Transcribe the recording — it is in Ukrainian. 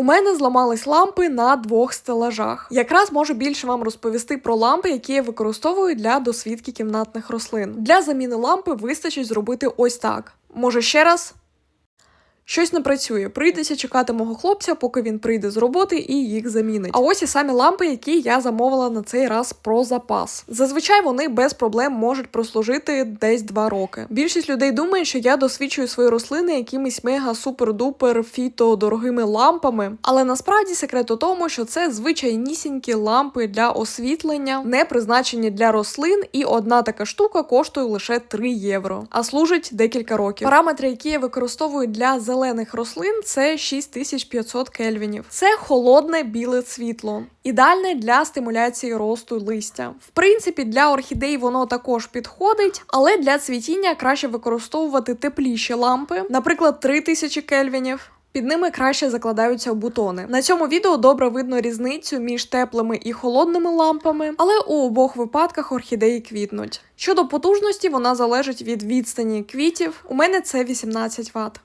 У мене зламались лампи на двох стелажах. Якраз можу більше вам розповісти про лампи, які я використовую для досвідки кімнатних рослин. Для заміни лампи вистачить зробити ось так. Може ще раз? Щось не працює. Прийдеться чекати мого хлопця, поки він прийде з роботи і їх замінить. А ось і самі лампи, які я замовила на цей раз про запас. Зазвичай вони без проблем можуть прослужити десь два роки. Більшість людей думає, що я досвідчую свої рослини якимись мега супер-дупер фіто дорогими лампами. Але насправді секрет у тому, що це звичайнісінькі лампи для освітлення, не призначені для рослин, і одна така штука коштує лише 3 євро, а служить декілька років. Параметри, які я використовую для зелених рослин, це 6500 кельвінів. Це холодне біле світло, ідеальне для стимуляції росту листя. В принципі, для орхідей воно також підходить, але для цвітіння краще використовувати тепліші лампи, наприклад, 3000 кельвінів. Під ними краще закладаються бутони. На цьому відео добре видно різницю між теплими і холодними лампами, але у обох випадках орхідеї квітнуть. Щодо потужності, вона залежить від відстані квітів. У мене це 18 Вт.